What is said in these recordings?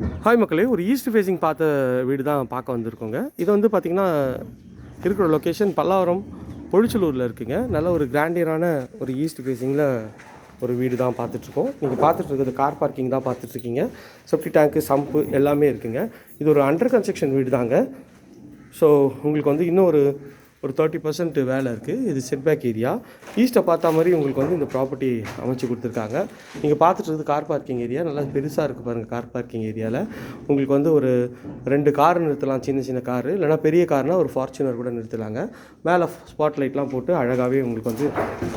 Hi மக்களே ஒரு east facing பார்த்த வீடு தான் பார்க்க வந்திருக்கோங்க. இது வந்து பார்த்திங்கன்னா இருக்கிற லொக்கேஷன் பல்லாவரம் பொழிச்சலூரில் இருக்குங்க. நல்ல ஒரு கிராண்டியரான ஒரு ஈஸ்ட் ஃபேஸிங்கில் ஒரு வீடு தான் பார்த்துட்ருக்கோம் நீங்கள் பார்த்துட்ருக்கிறது கார் பார்க்கிங் தான் பார்த்துட்ருக்கீங்க. செப்டி டேங்க்கு சம்பு எல்லாமே இருக்குங்க. இது ஒரு அண்டர் கன்ஸ்ட்ரக்ஷன் வீடு தாங்க ஸோ உங்களுக்கு வந்து இன்னும் ஒரு ஒரு தேர்ட்டி பர்சன்ட் வேலை இருக்குது இது செட்பேக் ஏரியா ஈஸ்ட்டை பார்த்தா மாதிரி உங்களுக்கு வந்து இந்த ப்ராப்பர்ட்டி அமைச்சு கொடுத்துருக்காங்க. நீங்கள் பார்த்துட்டு கார் பார்க்கிங் ஏரியா நல்லா பெருசாக இருக்குது பாருங்கள் கார் பார்க்கிங் ஏரியாவில் உங்களுக்கு வந்து ஒரு ரெண்டு கார் நிறுத்தலாம் சின்ன சின்ன காரு இல்லைனா பெரிய கார்னால் ஒரு ஃபார்ச்சுனர் கூட நிறுத்தலாங்க. மேலே ஸ்பாட் லைட்லாம் போட்டு அழகாகவே உங்களுக்கு வந்து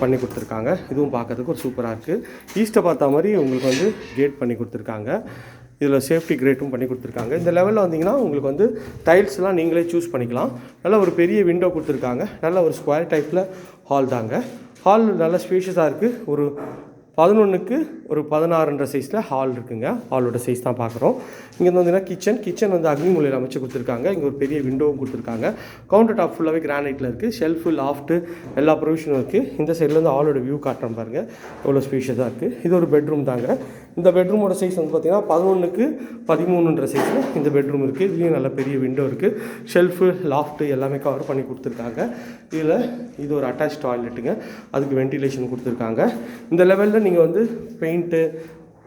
பண்ணி கொடுத்துருக்காங்க. இதுவும் பார்க்கறதுக்கு ஒரு சூப்பராக இருக்குது ஈஸ்ட்டை பார்த்தா மாதிரி உங்களுக்கு வந்து கேட் பண்ணி கொடுத்துருக்காங்க. இதில் சேஃப்டி கிரேட்டும் பண்ணி கொடுத்துருக்காங்க. இந்த லெவலில் வந்தீங்கன்னா உங்களுக்கு வந்து டைல்ஸ்லாம் நீங்களே சூஸ் பண்ணிக்கலாம். நல்ல ஒரு பெரிய விண்டோ கொடுத்துருக்காங்க. நல்ல ஒரு ஸ்கொயர் டைப்பில் ஹால் தாங்க. ஹால் நல்ல ஸ்பேஷியஸாக இருக்குது ஒரு பதினொன்றுக்கு ஒரு பதினாறுன்ற சைஸில் ஹால் இருக்குங்க. ஹாலோட சைஸ் தான் பார்க்குறோம். இங்கே வந்தீங்கன்னா கிச்சன் கிச்சன் வந்து அக்னி மூலையில் அமைச்சு கொடுத்துருக்காங்க. இங்கே ஒரு பெரிய விண்டோவும் கொடுத்துருக்காங்க. கவுண்டர் டாப் ஃபுல்லாகவே கிரானைட்டில் இருக்குது ஷெல்ஃபு லாஃப்ட்டு எல்லா ப்ரொவிஷனும் இருக்குது இந்த சைட்லேருந்து ஹாலோட வியூ காட்டுறோம் பாருங்கள் எவ்வளோ ஸ்பேஷியஸாக இருக்குது இது ஒரு பெட்ரூம் தாங்க. இந்த பெட்ரூமோட சைஸ் வந்து பார்த்திங்கன்னா பதினொன்றுக்கு பதிமூணுன்ற சைஸில் இந்த பெட்ரூம் இருக்குது இதுலேயும் நல்ல பெரிய விண்டோ இருக்குது ஷெல்ஃபு லாஃப்ட்டு எல்லாமே கவர் பண்ணி கொடுத்துருக்காங்க. இதில் இது ஒரு அட்டாச் டாய்லெட்டுங்க அதுக்கு வென்டிலேஷன் கொடுத்துருக்காங்க. இந்த லெவலில் நீங்கள் வந்து பெயிண்ட்டு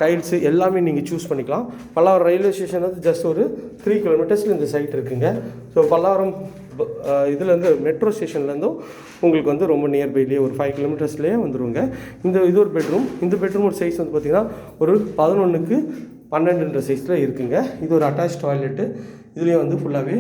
டைல்ஸு எல்லாமே நீங்கள் சூஸ் பண்ணிக்கலாம். பல்லாவரம் ரயில்வே ஸ்டேஷன் வந்து ஜஸ்ட் ஒரு த்ரீ கிலோமீட்டர்ஸில் இந்த சைட் இருக்குங்க. ஸோ பல்லாவரம் இதுலேருந்து மெட்ரோ ஸ்டேஷன்லேருந்தும் உங்களுக்கு வந்து ரொம்ப நியர்பைலேயே ஒரு ஃபைவ் கிலோமீட்டர்ஸ்லேயே வந்துடுவோங்க இந்த இது ஒரு பெட்ரூம் இந்த பெட்ரூமோட சைஸ் வந்து பார்த்திங்கன்னா ஒரு பதினொன்றுக்கு பன்னெண்டுன்ற சைஸில் இருக்குங்க. இது ஒரு அட்டாச் டாய்லெட்டு இதுலேயும் வந்து ஃபுல்லாகவே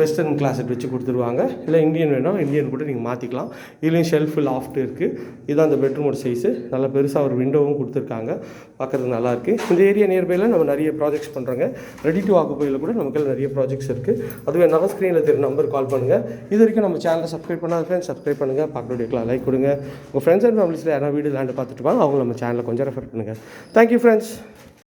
வெஸ்டர்ன் கிளாசட் வச்சு கொடுத்துருவாங்க. இல்லை இந்தியன் வேணும் இந்தியன் கூட நீங்கள் மாற்றிக்கலாம் இதுலேயும் ஷெல்ஃபு லாஃப்ட் இருக்குது இதுதான் அந்த பெட்ரூமோட சைஸு நல்லா பெருசாக ஒரு விண்டோவும் கொடுத்துருக்காங்க. பார்க்குறதுக்கு நல்லாயிருக்கு இந்த ஏரியா நியர்பையில் நம்ம நிறைய ப்ராஜெக்ட்ஸ் பண்ணுறோங்க ரெடி டு ஆக்குப்பையில் கூட நமக்கு நிறைய ப்ராஜெக்ட்ஸ் இருக்குது அதுவே நல்ல ஸ்க்ரீனில் தெரியும் நம்பர் கால் பண்ணுங்கள் இது வரைக்கும் நம்ம சேனலை சப்ஸ்கிரைப் பண்ணாத ஃப்ரெண்ட்ஸ் சப்ஸ்கிரைப் பண்ணுங்கள் பக்கத்துடைய லைக் கொடுங்க. உங்கள் ஃப்ரெண்ட்ஸ் அண்ட் ஃபேமிலிஸில் யாராவது வீடு லேண்டு பார்த்துட்டு வாங்க அவங்க நம்ம சேனலை கொஞ்சம் ரெஃபர் பண்ணுங்கள் தேங்க்யூ ஃப்ரெண்ட்ஸ்